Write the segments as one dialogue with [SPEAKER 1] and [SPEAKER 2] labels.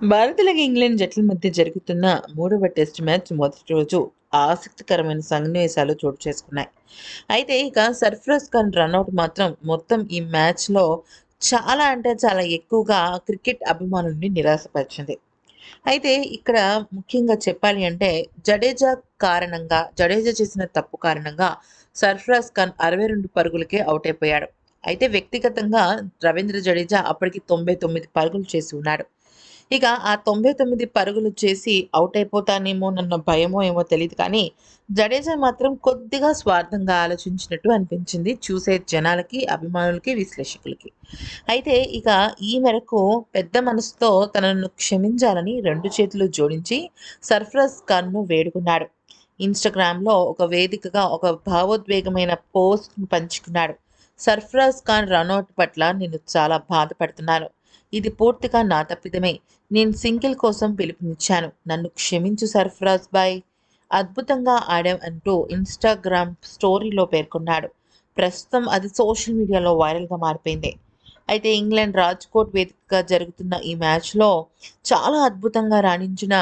[SPEAKER 1] భారత్ అలాగే ఇంగ్లాండ్ జట్ల మధ్య జరుగుతున్న మూడవ టెస్ట్ మ్యాచ్ మొదటి రోజు ఆసక్తికరమైన సన్నివేశాలు చోటు చేసుకున్నాయి. అయితే ఇక సర్ఫరాజ్ ఖాన్ రన్అట్ మాత్రం మొత్తం ఈ మ్యాచ్లో చాలా అంటే చాలా ఎక్కువగా క్రికెట్ అభిమానుల్ని నిరాశపరిచింది. అయితే ఇక్కడ ముఖ్యంగా చెప్పాలి అంటే జడేజా కారణంగా జడేజా చేసిన తప్పు కారణంగా సర్ఫరాజ్ ఖాన్ అరవై రెండు పరుగులకే అవుట్ అయిపోయాడు. అయితే వ్యక్తిగతంగా రవీంద్ర జడేజా అప్పటికి తొంభై తొమ్మిది పరుగులు చేసి ఉన్నాడు. ఇక ఆ తొంభై తొమ్మిది పరుగులు చేసి అవుట్ అయిపోతానేమోనన్న భయమో ఏమో తెలియదు కానీ జడేజా మాత్రం కొద్దిగా స్వార్థంగా ఆలోచించినట్టు అనిపించింది. చూసే జనాలకి అభిమానులకి విశ్లేషకులకి. అయితే ఇక ఈ మేరకు పెద్ద మనసుతో తనను క్షమించాలని రెండు చేతులు జోడించి సర్ఫరాజ్ ఖాన్ను వేడుకున్నాడు. ఇన్స్టాగ్రామ్లో ఒక వేదికగా ఒక భావోద్వేగమైన పోస్ట్ను పంచుకున్నాడు. సర్ఫరాజ్ ఖాన్ రన్అట్ పట్ల నేను చాలా బాధపడుతున్నాను. ఇది పూర్తిగా నా తప్పిదమే. నేను సింగిల్ కోసం పిలుపునిచ్చాను. నన్ను క్షమించు సర్ఫరాజ్ బాయ్. అద్భుతంగా ఆడాం అంటూ ఇన్స్టాగ్రామ్ స్టోరీలో పేర్కొన్నాడు. ప్రస్తుతం అది సోషల్ మీడియాలో వైరల్గా మారిపోయింది. అయితే ఇంగ్లాండ్ రాజ్కోట్ వేదికగా జరుగుతున్న ఈ మ్యాచ్లో చాలా అద్భుతంగా రాణించిన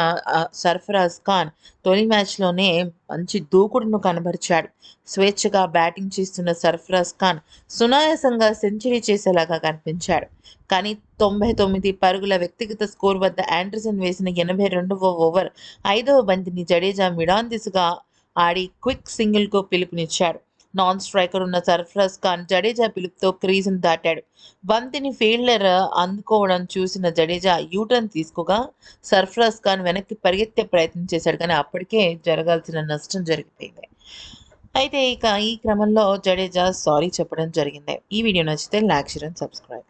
[SPEAKER 1] సర్ఫరాజ్ ఖాన్ తొలి మ్యాచ్లోనే మంచి దూకుడును కనబరిచాడు. స్వేచ్ఛగా బ్యాటింగ్ చేస్తున్న సర్ఫరాజ్ ఖాన్ సునాయాసంగా సెంచరీ చేసేలాగా కనిపించాడు. కానీ తొంభై తొమ్మిది పరుగుల వ్యక్తిగత స్కోర్ వద్ద యాండర్సన్ వేసిన ఎనభై రెండవ ఓవర్ ఐదవ బంతిని జడేజా మిడాన్ దిశగా ఆడి క్విక్ సింగిల్కు పిలుపునిచ్చాడు. నాన్ స్ట్రైకర్ ఉన్న సర్ఫరాజ్ ఖాన్ జడేజా పిలుపుతో క్రీజును దాటాడు. బంతిని ఫీల్డర్ అందుకోవడం చూసిన జడేజా యూటర్న్ తీసుకోగా సర్ఫరాజ్ ఖాన్ వెనక్కి పరిగెత్తే ప్రయత్నం చేశాడు కానీ అప్పటికే జరగాల్సిన నష్టం జరిగిపోయింది. అయితే ఇక ఈ క్రమంలో జడేజా సారీ చెప్పడం జరిగింది. ఈ వీడియో నచ్చితే లైక్ షేర్ అండ్ సబ్స్క్రైబ్.